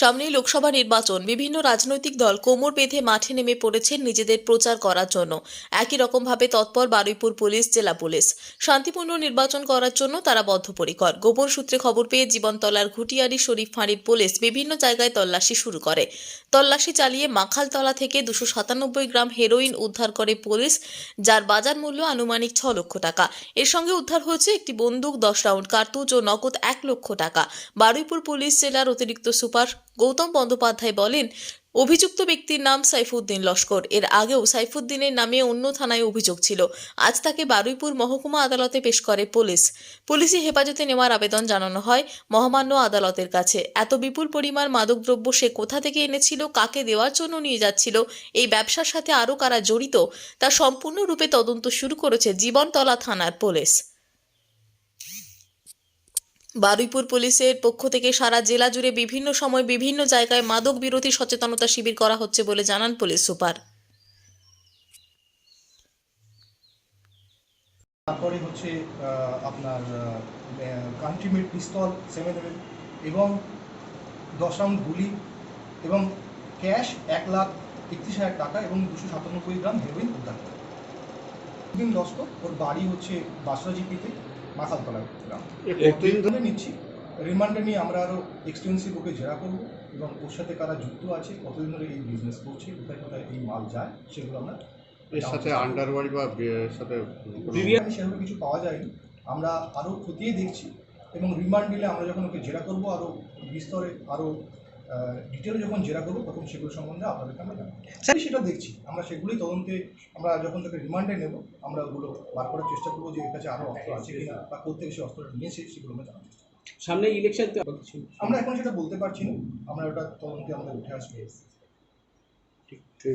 সামনেই লোকসভা নির্বাচন। বিভিন্ন রাজনৈতিক দল কোমর বেঁধে মাঠে নেমে পড়েছেন নিজেদের প্রচার করার জন্য। একই রকমভাবে তৎপর বারুইপুর পুলিশ, জেলা পুলিশ। শান্তিপূর্ণ নির্বাচন করার জন্য তারা বদ্ধপরিকর। গোপন সূত্রে খবর পেয়ে জীবনতলার ঘুটিয়ারি শরীফ ফাঁড়ির পুলিশ বিভিন্ন জায়গায় তল্লাশি শুরু করে। তল্লাশি চালিয়ে মাখালতলা থেকে দুশো সাতানব্বই গ্রাম হেরোইন উদ্ধার করে পুলিশ, যার বাজার মূল্য আনুমানিক ছ লক্ষ টাকা। এর সঙ্গে উদ্ধার হয়েছে একটি বন্দুক, দশ রাউন্ড কার্তুজ ও নগদ এক লক্ষ টাকা। বারুইপুর পুলিশ জেলার অতিরিক্ত সুপার গৌতম বন্দ্যোপাধ্যায় বলেন, অভিযুক্ত ব্যক্তির নাম সাইফুদ্দিন লস্কর। এর আগেও সাইফুদ্দিনের নামে অন্য থানায় অভিযোগ ছিল। আজ তাকে বারুইপুর মহকুমা আদালতে পেশ করে পুলিশ। পুলিশি হেফাজতে নেওয়ার আবেদন জানানো হয় মহামান্য আদালতের কাছে। এত বিপুল পরিমাণ মাদকদ্রব্য সে কোথা থেকে এনেছিল, কাকে দেওয়ার জন্য নিয়ে যাচ্ছিল, এই ব্যবসার সাথে আরও কারা জড়িত, তা সম্পূর্ণরূপে তদন্ত শুরু করেছে জীবনতলা থানার পুলিশ। বারুইপুর পুলিশের পক্ষ থেকে সারা জেলা জুড়ে বিভিন্ন সময় বিভিন্ন জায়গায় মাদক বিরোধী সচেতনতা শিবির করা হচ্ছে বলে জানান পুলিশ সুপার। তারপরে হচ্ছে আপনার country made pistol seven M এবং দশ রাউন্ড গুলি এবং ক্যাশ এক লাখ একত্রিশ হাজার টাকা এবং দুশো সাতানব্বই গ্রাম হেরোইন উদ্ধার করে। দিন লস্কর ওর বাড়ি হচ্ছে বাসরাজিপিতে মাখালতলা গ্রাম কতদিন ধরে নিচ্ছি? রিমান্ডে নিয়ে আমরা আরও এক্সটেন্সিভ ওকে জেরা করব এবং ওর সাথে কারা যুক্ত আছে কতদিন ধরে এই বিজনেস করছে কোথায় কোথায় এই মাল যায় সেগুলো আমরা এর সাথে আন্ডারওয়ারি বা সাথে বিরিয়ানি সেভাবে কিছু পাওয়া যায়নি। আমরা আরও খতিয়ে দেখছি এবং রিমান্ড নিলে আমরা যখন ওকে জেরা করব আরও বিস্তরে আরও ডিটেলে যখন জেরা করব তখন সেগুলো সম্বন্ধে আপনাদেরকে আমরা জানাব। স্যার সেটা দেখছি। আমরা সেগুলোই তদন্তে আমরা যখন তাকে রিমান্ডে নেব আমরা ওগুলো বার করার চেষ্টা করব যে এর কাছে আরও অস্ত্র আছে কিনা বা কোথেকে সে অস্ত্রটা নিয়েছে সেগুলো আমরা জানার চেষ্টা করব। সামনে ইলেকশন তো কিছু আমরা এখন সেটা বলতে পারছি না। আমরা ওটা তদন্তে আমাদের উঠে আসবে। ঠিক আছে।